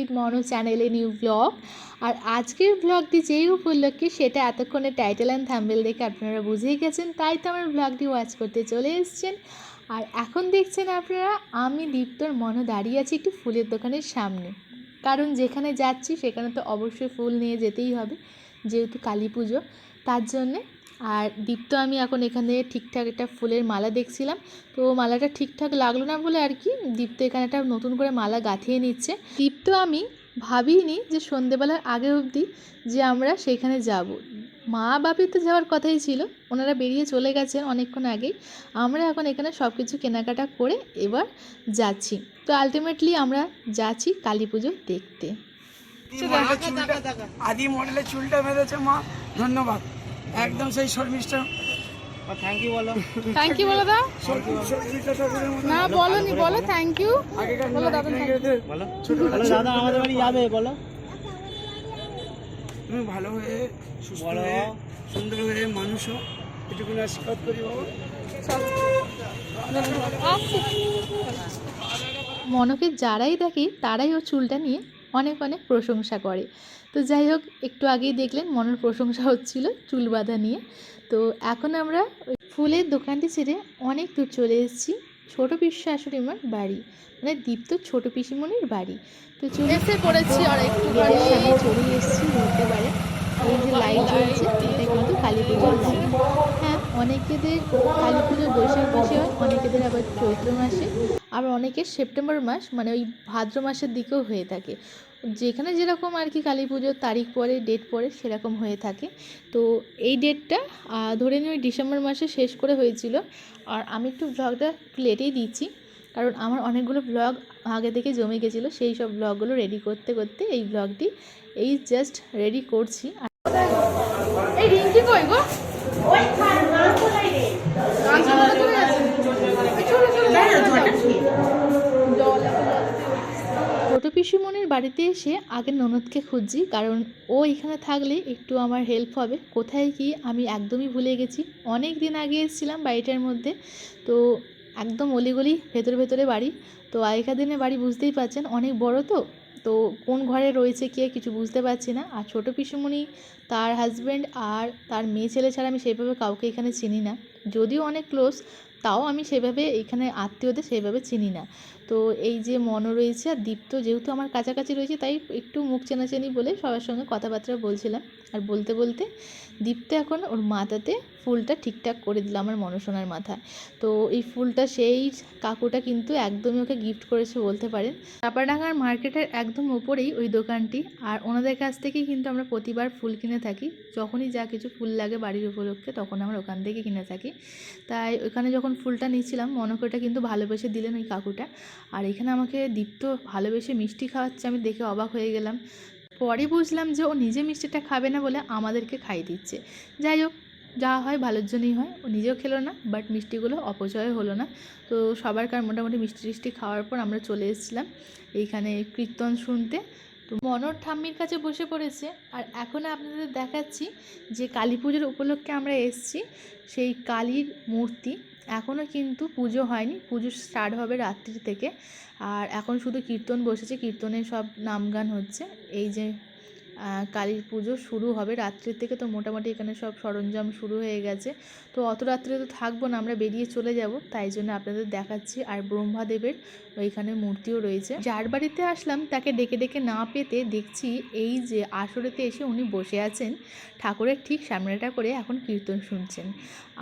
With মনো চ্যানেলে new blog আর আজকের ব্লগটি যেই উপলক্ষে সেটা এতক্ষণে টাইটেল অ্যান্ড থাম্বেল দেখে আপনারা বুঝেই গেছেন, তাই তো আমার ব্লগটি ওয়াচ করতে চলে এসছেন। আর এখন দেখছেন আপনারা, আমি দীপ্তর মনো দাঁড়িয়ে আছি একটু ফুলের দোকানের সামনে। কারণ যেখানে যাচ্ছি সেখানে তো অবশ্যই ফুল নিয়ে যেতেই হবে, যেহেতু কালী পুজো, তার জন্যে আর দীপ্ত আমি এখন এখানে ঠিকঠাক একটা ফুলের মালা দেখছিলাম। তো মালাটা ঠিকঠাক লাগল না বলে আর কি দীপ্ত এখানে একটা নতুন করে মালা গাঁথিয়ে নিচ্ছে। দীপ্ত আমি ভাবিনি যে সন্ধেবেলার আগে অবধি যে আমরা সেখানে যাব। মা বাপি তো যাওয়ার কথাই ছিল, ওনারা বেরিয়ে চলে গেছেন অনেকক্ষণ আগেই। আমরা এখন এখানে সব কিছু কেনাকাটা করে এবার যাচ্ছি। তো আলটিমেটলি আমরা যাচ্ছি কালী পুজো দেখতে। আদি মডেলের চুলটা বেঁধেছে মা, ধন্যবাদ। একদম সেই শর্মিষ্ঠা। থ্যাংক ইউ বলো। থ্যাংক ইউ বলো দা শর্মিষ্ঠা ঠাকুরের মতো না বলো বলো থ্যাংক ইউ বলো দাদা, বলো। বলো দাদা আমাদের বাড়ি যাবে বলো। তুমি ভালো হয়ে সুস্থ বলো। হয়ে সুন্দর হয়ে মানুষ হও এটুকুনি আশীর্বাদ করি বাবা। মনকে যারাই দেখি তারাই ও চুলটা নিয়ে অনেক অনেক প্রশংসা করে। তো যাই হোক একটু আগেই দেখলেন মনের প্রশংসা হচ্ছিল চুল বাঁধা নিয়ে। তো এখন আমরা ওই ফুলের দোকানটি ছেড়ে অনেক দূর চলে এসেছি ছোটো পিসি শাশুড়িমার বাড়ি। মানে দীপ্ত ছোটো পিসিমণির বাড়ি। তো চলে এসে পড়েছি আর একটু সামনে চলে এসেছি বলতে পারে। এই যে লাইট জ্বলছে এটা কিন্তু কালী পুজোর লাইট হ্যাঁ অনেকেদের কালী পুজো বৈশাখ মাসে হয় অনেকেদের আবার চৈত্র মাসে। আবার অনেকের সেপ্টেম্বর মাস মানে ওই ভাদ্র মাসের দিকেও হয়ে থাকে। যেখানে যেরকম আর কি কালী পুজোর তারিখ পরে ডেট পরে সেরকম হয়ে থাকে। তো এই ডেটটা ধরে নিয়ে ওই ডিসেম্বর মাসে শেষ করে হয়েছিল। আর আমি একটু ব্লগটা লেটেই দিচ্ছি, কারণ আমার অনেকগুলো ব্লগ আগে থেকে জমে গেছিল। সেই সব ব্লগগুলো রেডি করতে করতে এই ব্লগটি এই জাস্ট রেডি করছি। পিসিমণির বাড়িতে এসে আগে ননদকে খুঁজছি, কারণ ও এখানে থাকলে একটু আমার হেল্প হবে। কোথায় কি আমি একদমই ভুলে গেছি। অনেক দিন আগে এসেছিলাম বাড়িটার মধ্যে। তো একদম অলিগলি ভেতরে ভেতরে বাড়ি। তো আগেকার দিনে বাড়ি বুঝতেই পারছেন, অনেক বড় তো। তো কোন ঘরে রয়েছে, কে কিছু বুঝতে পারছি না। আর ছোটো পিসুমণি, তার হাজব্যান্ড আর তার মেয়ে ছেলে ছাড়া আমি সেভাবে কাউকে এখানে চিনি না। যদিও অনেক ক্লোজ তাও আমি সেভাবে এখানে আত্মীয়দের সেভাবে চিনি না। তো এই যে মন রয়েছে আর দীপ্ত যেহেতু আমার কাছাকাছি রয়েছে, তাই একটু মুখ চেনাচেনি বলে সবার সঙ্গে কথাবার্তা বলছিলাম। আর বলতে বলতে দীপ্ত এখন ওর মাথাতে ফুলটা ঠিকঠাক করে দিল আমার মনসোনার মাথায়। তো এই ফুলটা সেই কাকুটা কিন্তু একদমই ওকে গিফট করেছে বলতে পারেন। চাপাডাঙ্গার মার্কেটের একদম ওপরেই ওই দোকানটি। আর ওনাদের কাছ থেকেই কিন্তু আমরা প্রতিবার ফুল কিনে থাকি। যখনই যা কিছু ফুল লাগে বাড়ির উপলক্ষে, তখন আমরা ওখান থেকে কিনে থাকি। তাই ওখানে যখন ফুলটা নিচ্ছিলাম মনকটা কিন্তু ভালোবেসে দিলেন ওই কাকুটা। আর এখানে আমাকে দীপ্ত ভালোবেসে মিষ্টি খাওয়াচ্ছে, আমি দেখে অবাক হয়ে গেলাম। পরে বুঝলাম যে ও নিজে মিষ্টিটা খাবে না বলে আমাদেরকে খাই দিচ্ছে। যাই হোক, যা হয় ভালোর জন্যই হয়। ও নিজেও খেলো না বাট মিষ্টিগুলো অপচয় হলো না। তো সবার কার মোটামুটি মিষ্টি টিষ্টি খাওয়ার পর আমরা চলে এসেছিলাম এইখানে কীর্তন শুনতে। তো মনোর ঠাম্মির কাছে বসে পড়েছে। আর এখন আপনাদের দেখাচ্ছি যে কালী পুজোর উপলক্ষে আমরা এসেছি সেই কালীর মূর্তি। এখনও কিন্তু পুজো হয়নি। পুজো স্টার্ট হবে রাত্রি থেকে। আর এখন শুধু কীর্তন বসেছে, কীর্তনের সব নাম গান হচ্ছে। এই যে কালীর পুজো শুরু হবে রাত্রির থেকে তো মোটামুটি এখানে সব সরঞ্জাম শুরু হয়ে গেছে। তো অত রাত্রে তো থাকব না, আমরা বেরিয়ে চলে যাব। তাই জন্য আপনাদের দেখাচ্ছি আর ব্রহ্মাদেবের ওইখানে মূর্তিও রয়েছে। যার বাড়িতে আসলাম, তাকে ডেকে ডেকে না পেতে দেখছি এই যে আসরেতে এসে উনি বসে আছেন। ঠাকুরের ঠিক সামনেটা করে এখন কীর্তন শুনছেন।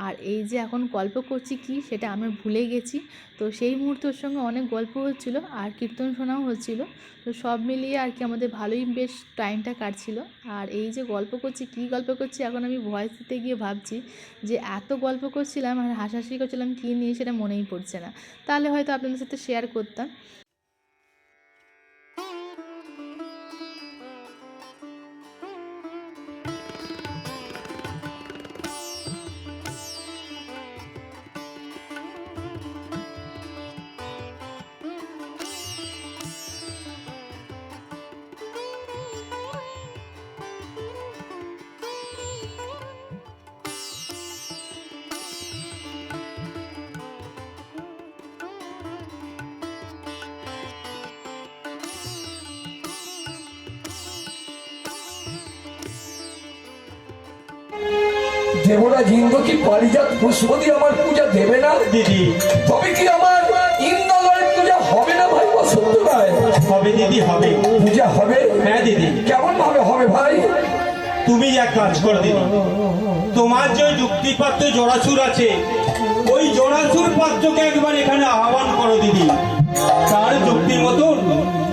আর এই যে এখন গল্প করছি কি সেটা আমি ভুলে গেছি। তো সেই মুহূর্তের সঙ্গে অনেক গল্প হচ্ছিল আর কীর্তন শোনাও হচ্ছিল। তো সব মিলিয়ে আর কি আমাদের ভালোই বেশ টাইমটা কাটছিল। আর এই যে গল্প করছি, কী গল্প করছি এখন আমি ভয়েস দিতে গিয়ে ভাবছি যে এত গল্প করছিলাম আর হাসাহাসি করছিলাম কী নিয়ে সেটা মনেই পড়ছে না। তাহলে হয়তো আপনাদের সাথে শেয়ার করতাম होता ইন্দ্র কি পারিজাত পুষ্প দিয়ে আমার পূজা দেবে না? দিদি। তবে কি আমার ইন্দ্রলয়ের পূজা হবে না ভাই? বসন্ত রায় হবে দিদি হবে। পূজা হবে? হ্যাঁ দিদি। কেমন ভাবে হবে ভাই? তুমি এক কাজ করো দিদি। তোমার যে যুক্তিপাত্র জড়াসুর আছে ওই জড়াসুর পাত্রকে একবার এখানে আহ্বান করো দিদি। তার যুক্তি মতন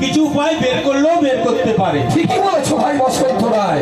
কিছু উপায় বের করলেও বের করতে পারে। ঠিকই বলেছ ভাই বসন্ত রায়।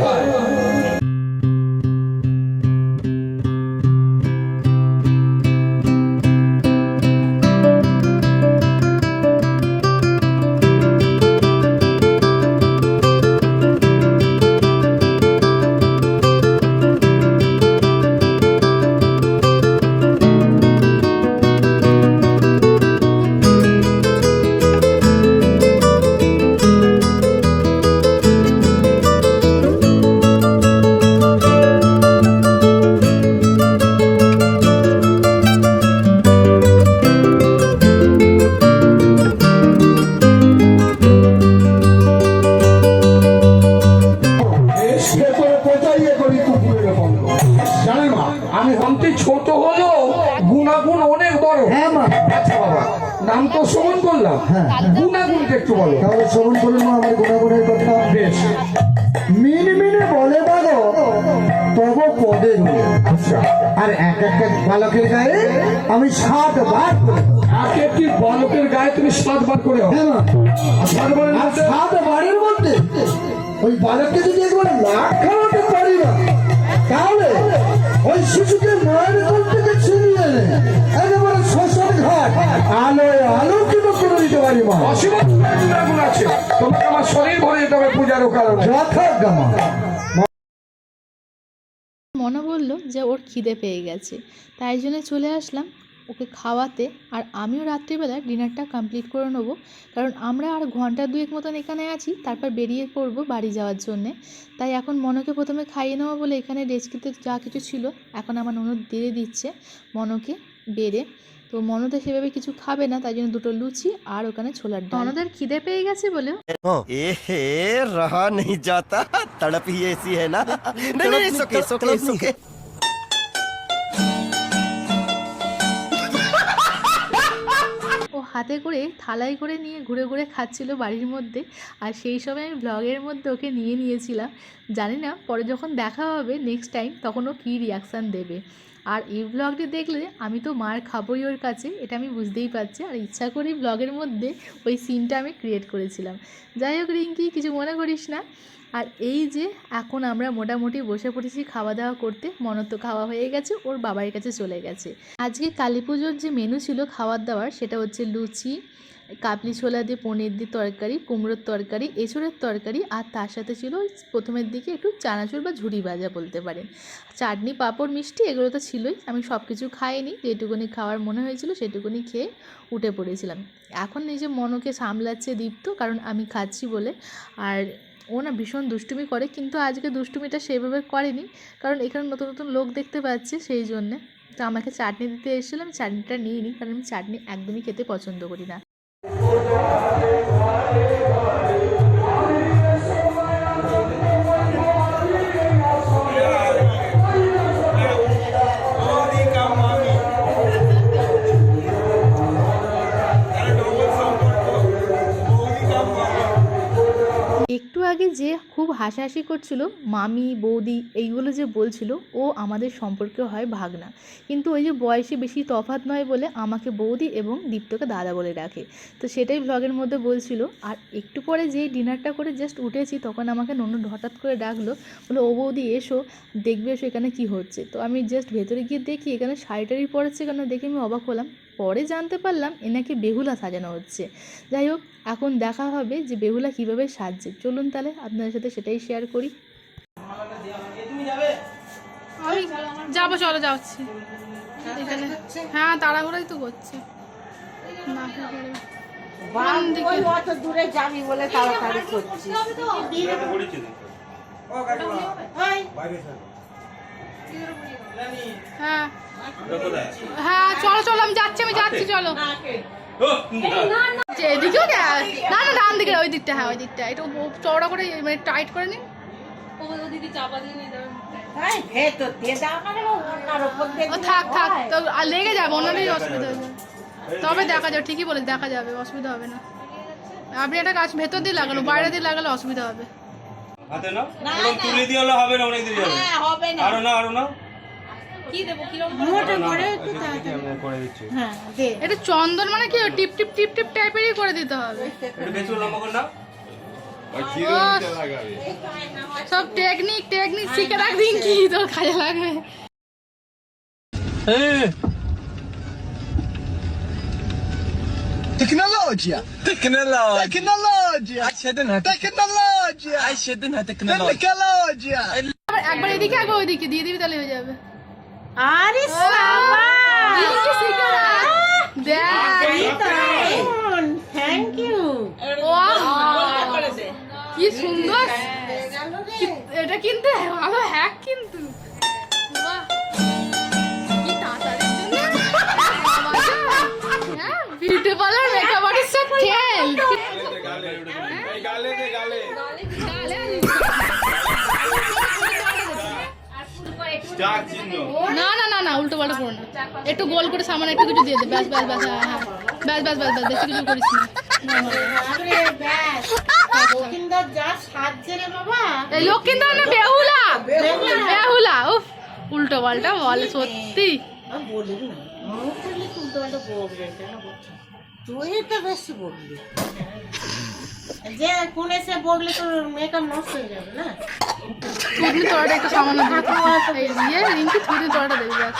গুণাগুণটা একটু বলো। তাহলে শ্রবণ করুন আমার গুণাগুণের কথা। বেশ। মিন মিনে বলে বাগো। তব পদে আচ্ছা। আর এক একটা বালকের গায়ে আমি সাত বার করে এক একটি বালকের গায়ে তুমি সাতবার করে হবে হ্যাঁ সাত বারের মধ্যে? ওই বালককে যদি একবার লাখ খাওয়াতে পারি না তাহলে ওই শিশুকে মায়ের কোল থেকে ছিনিয়ে এনে একেবারে আলোয় আলোকিত করে দিতে পারি মা। অসীম গুণাগুণ আছে। তোমাকে আমার শরীর ভরে যেতে হবে পূজারও কারণে। যথাজ্ঞা মা মনে বলল যে ওর খিদে পেয়ে গেছে। তাই জন্য চলে আসলাম ওকে খাওয়াতে। আর আমিও রাত্রিবেলা ডিনারটা কমপ্লিট করে নেব। কারণ আমরা আর ঘণ্টা দুয়েক মতন এখানে আছি তারপর বেরিয়ে পড়ব বাড়ি যাওয়ার জন্যে। তাই এখন মনকে প্রথমে খাইয়ে নেওয়া বলে এখানে রেস্কিতে যা কিছু ছিল এখন আমার ননদ দিয়ে দিচ্ছে মনকে বেড়ে। তো মনদা সেভাবে কিছু খাবে না তাই জন্য দুটো লুচি আর ওখানে ছোলার ডাল। মনদার খিদে পেয়ে গেছে বলে? এ হে রাহা নেই যাতা তড়প হি এসি হে না? নে নে ইটস ওকে ইটস হাতে করে থালাই করে নিয়ে ঘুরে ঘুরে খাচ্ছিল বাড়ির মধ্যে আর সেই সময় আমি ব্লগের মধ্যে ওকে নিয়ে নিয়েছিলাম। জানি না পরে যখন দেখা হবে নেক্সট টাইম তখন ও কী রিয়াকশান দেবে। আর এই ব্লগটি দেখলে আমি তো মার খাবোই ওর কাছে, এটা আমি বুঝতেই পারছি। আর ইচ্ছা করেই ব্লগের মধ্যে ওই সিনটা আমি ক্রিয়েট করেছিলাম। যাই হোক রিঙ্কি, কিছু মনে করিস না। আর এই যে এখন আমরা মোটামুটি বসে পড়েছি খাওয়া দাওয়া করতে মনত খাওয়া হয়ে গেছে, ওর বাবার কাছে চলে গেছে। আজকে কালী পুজোর যে মেনু ছিল খাওয়ার দাওয়ার সেটা হচ্ছে লুচি কাবলি ছোলা দিয়ে পনির দিয়ে তরকারি, কুমড়োর তরকারি, এঁচড়ের তরকারি আর তার সাথে ছিল প্রথমের দিকে একটু চানাচুর বা ঝুড়ি ভাজা বলতে পারেন। চাটনি, পাঁপড়, মিষ্টি এগুলো তো ছিলই। আমি সব কিছু খাইনি, যেটুকুনি খাওয়ার মনে হয়েছিল সেটুকুনি খেয়ে উঠে পড়েছিলাম। এখন নিজে মনকে সামলাচ্ছে দীপ্ত, কারণ আমি খাচ্ছি বলে। আর ও না ভীষণ দুষ্টুমি করে, কিন্তু আজকে দুষ্টুমিটা সেভাবে করেনি, কারণ এখানে নতুন নতুন লোক দেখতে পাচ্ছে সেই জন্যে। তো আমাকে চাটনি দিতে এসেছিলাম আমি চাটনিটা নিই কারণ আমি চাটনি একদমই খেতে পছন্দ করি না। একটু আগে যে খুব হাসাহাসি করছিল, মামি, বৌদি, এইগুলো যে বলছিল, ও আমাদের সম্পর্কে হয় ভাগনা। কিন্তু ওই যে বয়সে বেশি তফাৎ নয় বলে আমাকে বৌদি এবং দীপ্তকে দাদা বলে ডাকে তো সেটাই ব্লগের মধ্যে বলছিল। আর একটু পরে যেই ডিনারটা করে জাস্ট উঠেছি, তখন আমাকে ননদ হঠাৎ করে ডাকলো বলে ও বৌদি, এসো, দেখবে এসো এখানে কি হচ্ছে। তো আমি জাস্ট ভেতরে গিয়ে দেখি, এখানে শাড়ি টাড়ি পড়েছে কেন দেখে আমি অবাক হলাম। পরে জানতে পারলাম এনাকে বেহুলা সাজানো হচ্ছে। যাই হোক এখন দেখা হবে যে বেহুলা কীভাবে সাজছে। চলুন তাহলে আপনাদের সাথে সেটাই শেয়ার করি। আমি যাব চলো যাচ্ছি। এখানে হ্যাঁ তাড়াহুড়োই তো করছে। দূরে যাবি বলে তাড়াতাড়ি করছি হ্যাঁ। হ্যাঁ চলো চলো আমি যাচ্ছি আমি যাচ্ছি চলো। এদিকেও না না। না ডান দিকে ওই দিকটা হ্যাঁ ওই দিকটা। একটু চওড়া করে মানে টাইট করে নিন মানে থাক থাক তো আর লেগে যাবে অন্যদেরই অসুবিধা হবে। তবে দেখা যাবে ঠিকই বলে দেখা যাবে অসুবিধা হবে না। আপনি একটা গাছ ভেতর দিয়ে লাগালো বাইরে দিয়ে লাগালে অসুবিধা হবে। হাতে ওরকম তুলে দিয়ে হলে হবে না অনেক দিন হ্যাঁ, হবে না। আরও না আরও না মোটা করে একটু তাড়াতাড়ি। করে দিচ্ছি। হ্যাঁ দে। এটা চন্দন মানে কি? টিপ টিপ টিপ টিপ টাইপেরই করে দিতে হবে। একটু বেশি লম্বা করে নাও। ও, সব টেকনিক টেকনিক শিখে রাখবি কি তোর কাজে লাগবে। Tecnologia! Tecnologia! Tecnologia! Tecnologia! Tecnologia! আবার একবার এদিকে একবার ওইদিকে দিয়ে দিবি তাহলে হয়ে যাবে। আরে। Thank you Wow! কি সুন্দর। এটা কিন্তু আমার হ্যাক কিন্তু না না না না উল্টো পাল্টা করো না। একটু গোল করে সামনে একটু কিছু দিয়ে দে। ব্যাস ব্যাস ব্যাস হ্যাঁ হ্যাঁ। ব্যাস ব্যাস ব্যাস ব্যাস বেশি কিছু করিস না। বেহুলা। বেহুলা। উফ উল্টো পাল্টা বলে সত্যি। তুই তো বেশি বললি যে কোন এসে বললে তোর মেকআপ নষ্ট হয়ে যাবে না? থুতনি তোড়াটা একটু সামান্য দিবি। দিয়ে রিঙ্কি থুতনি তোড়াটা দেবি ব্যাস।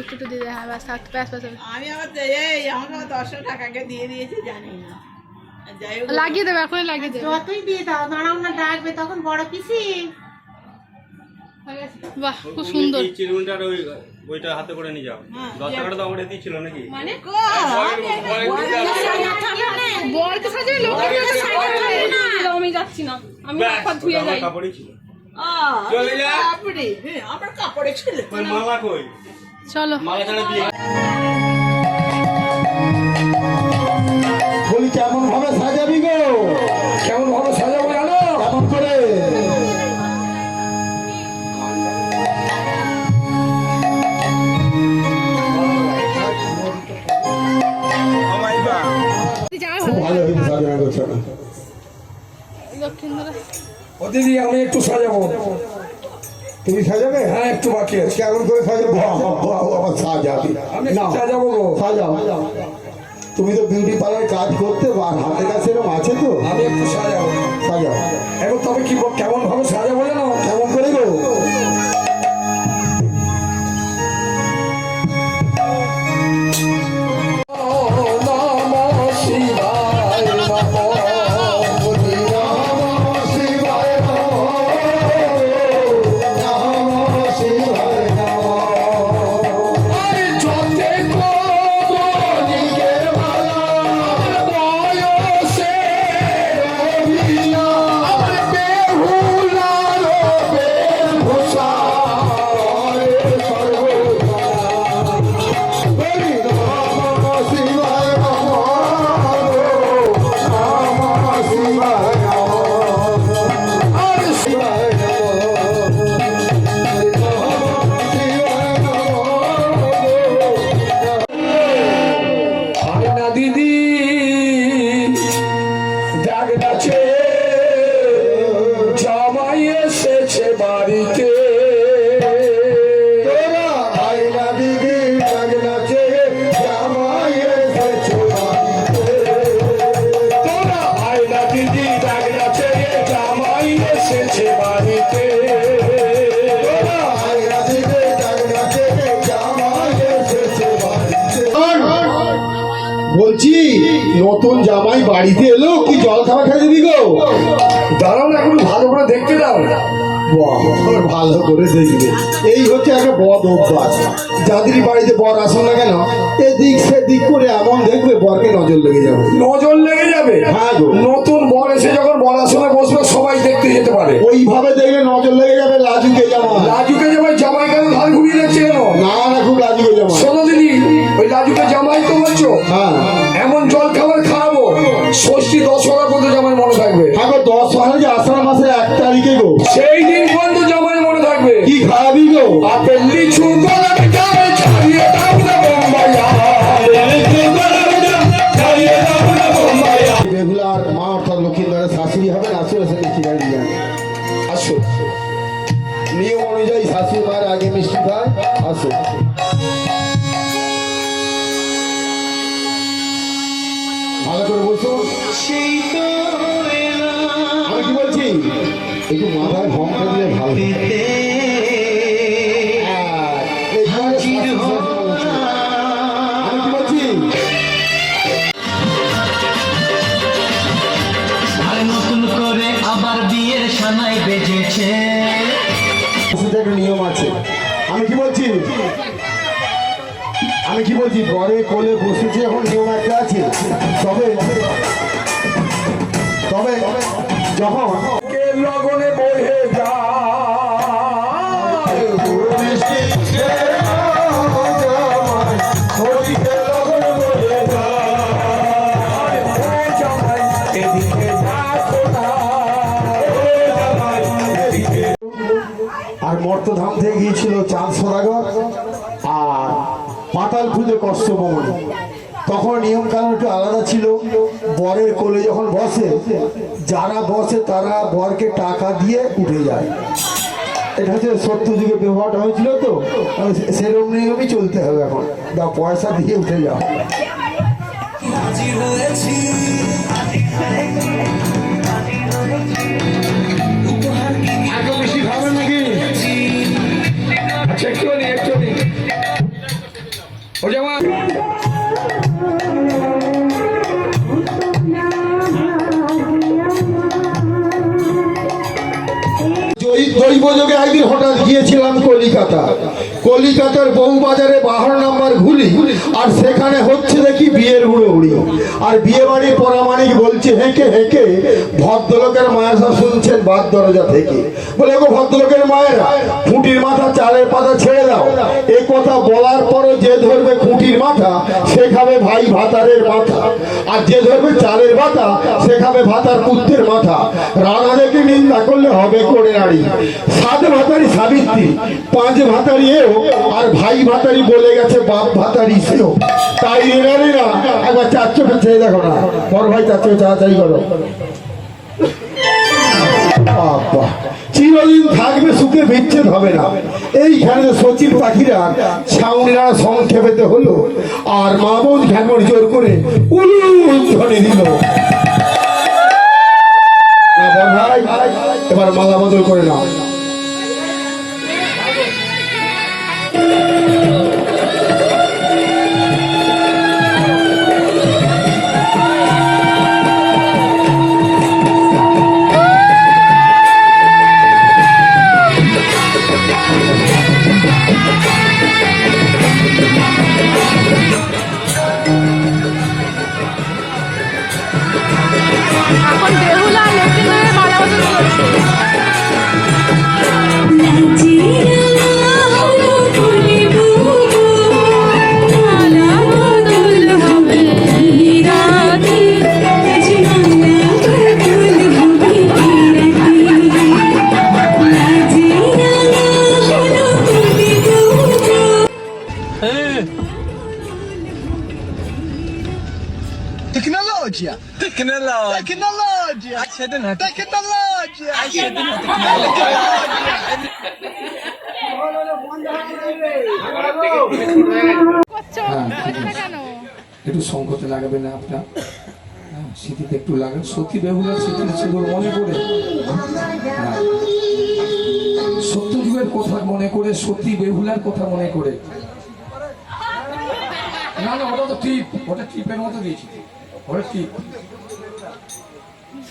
একটু একটু দিয়ে দে, হ্যাঁ ব্যাস থাক ব্যাস ব্যাস ব্যাস। আমি আবার এই আমাকে আবার দশশো টাকাকে দিয়ে দিয়েছি জানি না। লাগিয়ে দেবে এখনই লাগিয়ে দেবে। যতই দিয়ে দাও দাঁড়াও না ডাকবে তখন বড় পিসি। বাহ খুব সুন্দর। এই চিরুনটার ওই ওইটা হাতে করে নিয়ে যাও। দশ টাকাটা তো আমার এতেই ছিল নাকি? সাজাবে লোককে সাজাবে আমি যাচ্ছি না। আমি ওটা আমার কাপড়ই ছিল। চলে যা। কাপড়ে হ্যাঁ আমার কাপড়ে ছিল। মালা কই? চলো। মালা ছাড়া বিয়ে বলি কেমন ভাবে ও দিদি আমি একটু সাজাবো। তুমি সাজাবে? হ্যাঁ একটু বাকি আছে। কেমন করে সাজাবো? আবার সাজাবি না সাজাবো গো। সাজাও। তুমি তো বিউটি পার্লার কাজ করতে আর হাতে কাছে এরকম আছে তো? আমি একটু সাজাবো। সাজাও। এখন তবে কি কেমন ভাবে সাজাবো জানো? কেমন করে গো? ভালো করে দেখবে। এই হচ্ছে একটা বদ অভ্যাস। যাদেরই বাড়িতে বর আসুন না কেন এদিক সেদিক করে এমন দেখবে বরকে নজর লেগে যাবে। নজর লেগে যাবে? হ্যাঁ নতুন বর এসে যখন বলাশোনা বসবে সবাই দেখতে যেতে পারে। ওইভাবে দেখলে নজর লেগে যাবে লাজুকে জামা লাজুকে জামাই জামাই কেন ধান ঘুরিয়ে যাচ্ছে কেন না না খুব লাজুকে জামা শোনো দিদি ওই লাজুকে জামাই তো বলছো? হ্যাঁ। এমন জল খাবার খাওয়াবো ষষ্ঠী দশ দশহরা পর্যন্ত জামাই মনে থাকবে। এখন দশ মাসে যে আষাঢ় গো সেই দিন আর মর্তধাম থেকে গিয়েছিল চাঁদ সদাগর আর পাতাল খুঁজে কষ্টমণি তখন নিয়ম কানুন একটু আলাদা ছিল। বরের কোলে যখন বসে, যারা বসে তারা বরকে টাকা দিয়ে উঠে যায়। এটা হচ্ছে সত্য যুগে ব্যবহারটা হয়েছিল তো সেরকম নিয়মই চলতে হবে এখন। বা পয়সা দিয়ে উঠে যাও। হঠাৎ গিয়েছিলাম কলিকাতা। কলিকাতার বউবাজারে বাহার নাম্বার ঘুরি, আর সেখানে হচ্ছে দেখি বিয়ের হুড়োহুড়ি আর বিয়ে বাড়ির পরামানিক বলছে, হেঁকে হেঁকে ভদ্রলোকের মায়ের শুনছেন বাদ দরজা থেকে। বলে, গো ভদ্রলোকের মায়েরা, খুঁটির মাথা চালের পাতা ছেড়ে দাও। এ কথা বলার পরও যে ধরবে খুঁটির মাথা, সে খাবে ভাই ভাতারের মাথা। আর যে ধরবে চালের মাথা, সে খাবে ভাতার পুত্রের মাথা। রাধা দেখে নিন্দা করলে হবে করে নারী সাত ভাতারি সাবিত্রী পাঁচ ভাতারি এও আর ভাই ভাতারি বলে গেছে, বাপ ভাতারি সেও। তাই এনারেরা একবার চার চোখে চেয়ে দেখো না। বড় ভাই চার চোখে চাচাই করো চিরদিন থাকবে, সুখে বিচ্ছেদ হবে না। এইখানে যে সচিন পাখিরা ছাউনিরা সংক্ষেপেতে হলো, আর মা বোন ঘ্যাঙর জোর করে উলুল ধ্বনি দিল। না এবার মালা বদল করে নাও। একটু সংকটে লাগাবে না আপনার হ্যাঁ, স্মৃতিতে একটু লাগান। সতী বেহুলার স্মৃতি সেগুলো মনে করে। হ্যাঁ। সত্য যুগের কথা মনে করে সতী বেহুলার কথা মনে করে। না না ওটা তো টিপ ওটা টিপের মতো দিয়েছি। ওটা টিপ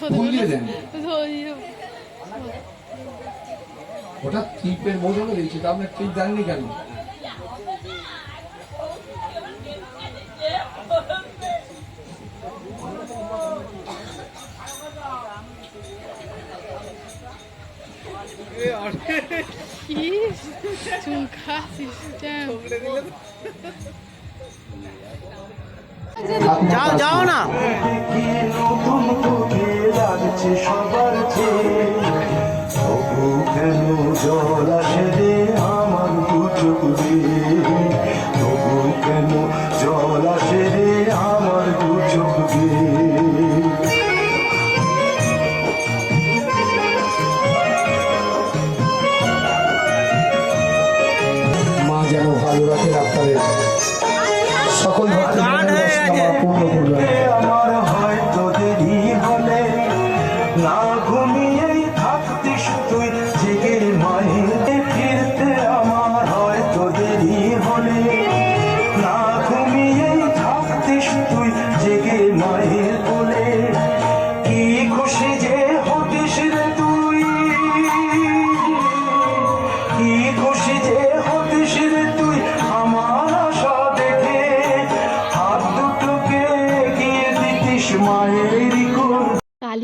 ফুল দিয়ে দেন। ওটা টিপের বোঝানো দিয়েছি তা আপনার টিপ দেননি কেন? কি সিস্টেম যাও যাও না মা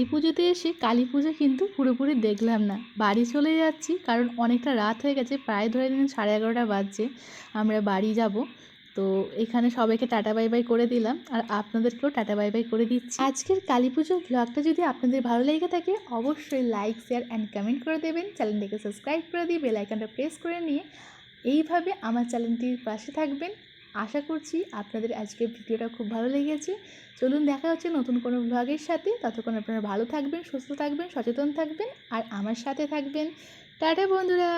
কালী পুজোতে এসে কালী পুজো কিন্তু পুরোপুরি দেখলাম না। বাড়ি চলে যাচ্ছি কারণ অনেকটা রাত হয়ে গেছে, প্রায় ধরে নিন সাড়ে এগারোটা বাজছে। আমরা বাড়ি যাব। তো এখানে সবাইকে টাটা বাই বাই করে দিলাম আর আপনাদেরকেও টাটা বাই বাই করে দিচ্ছি। আজকের কালী পুজোর ব্লগটা যদি আপনাদের ভালো লেগে থাকে অবশ্যই লাইক শেয়ার অ্যান্ড কমেন্ট করে দেবেন। চ্যানেলটিকে সাবস্ক্রাইব করে দিয়ে বেল আইকনটা প্রেস করে নিয়ে এইভাবে আমার চ্যানেলটির পাশে থাকবেন। আশা করছি আপনাদের আজকের ভিডিওটা খুব ভালো লেগেছে। চলুন দেখা হচ্ছে নতুন কোনো ব্লগের সাথে। ততক্ষণ আপনারা ভালো থাকবেন, সুস্থ থাকবেন, সচেতন থাকবেন আর আমার সাথে থাকবেন। টাটা বন্ধুরা!